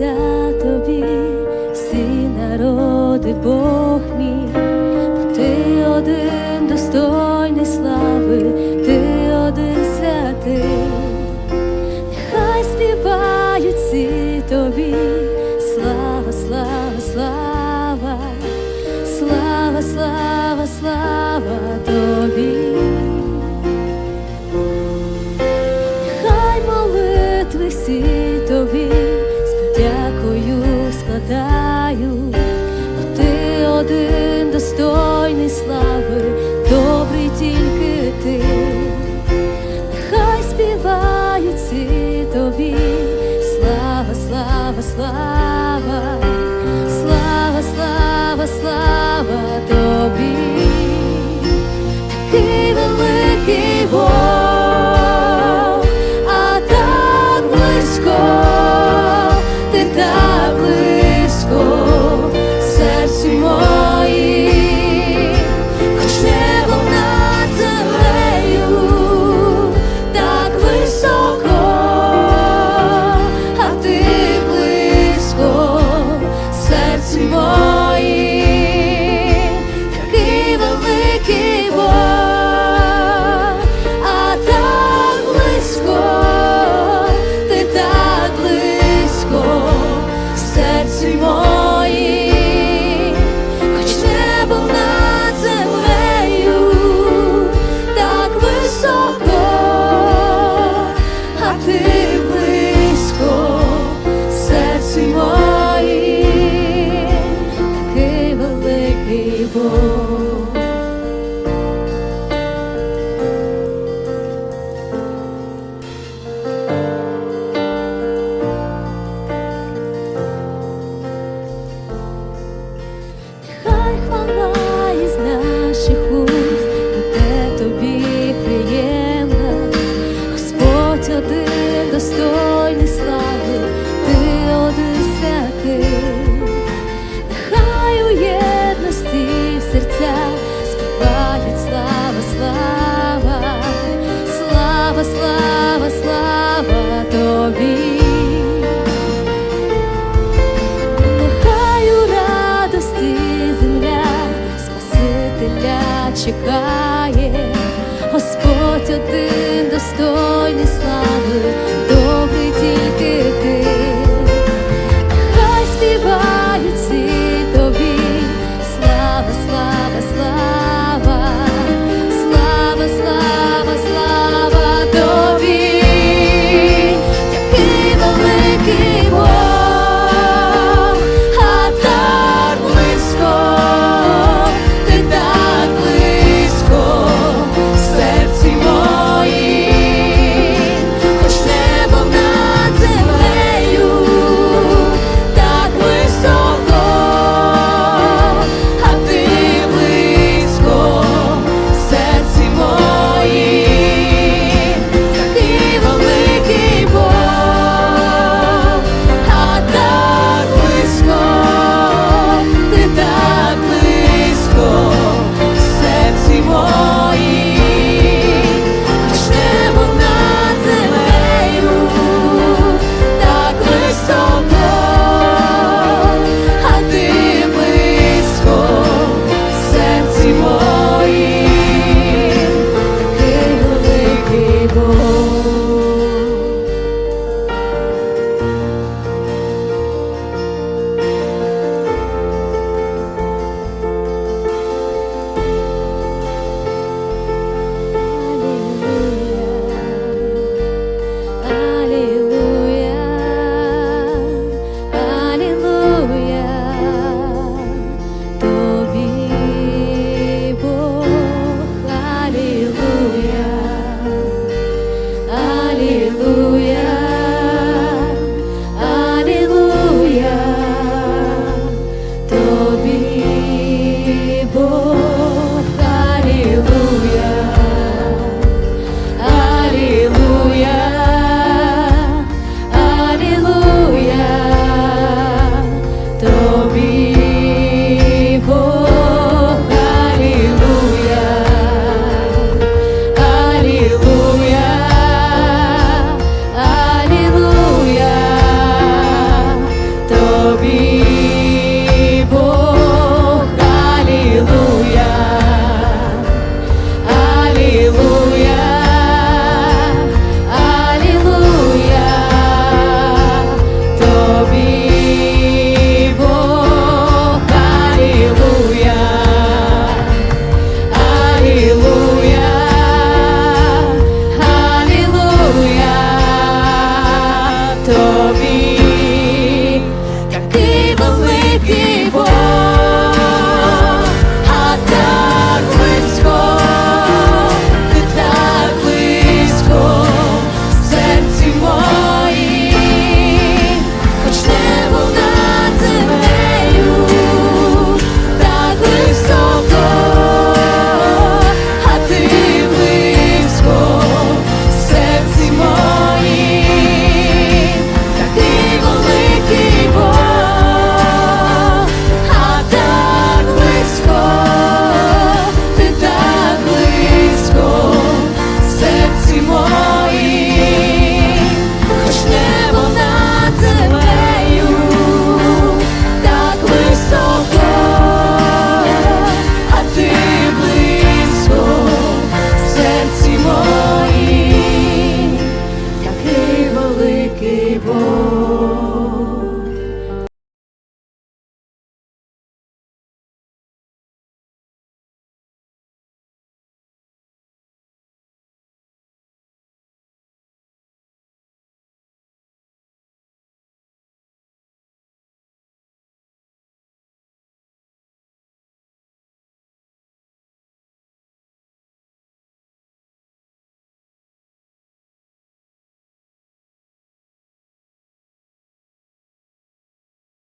Молиться тобі, всі народи, Бог мій, ти один достойний слави, ти один святий, нехай співають всі тобі, слава, слава, слава, слава, слава, слава. спокойный слав. 你还好吗？чекає.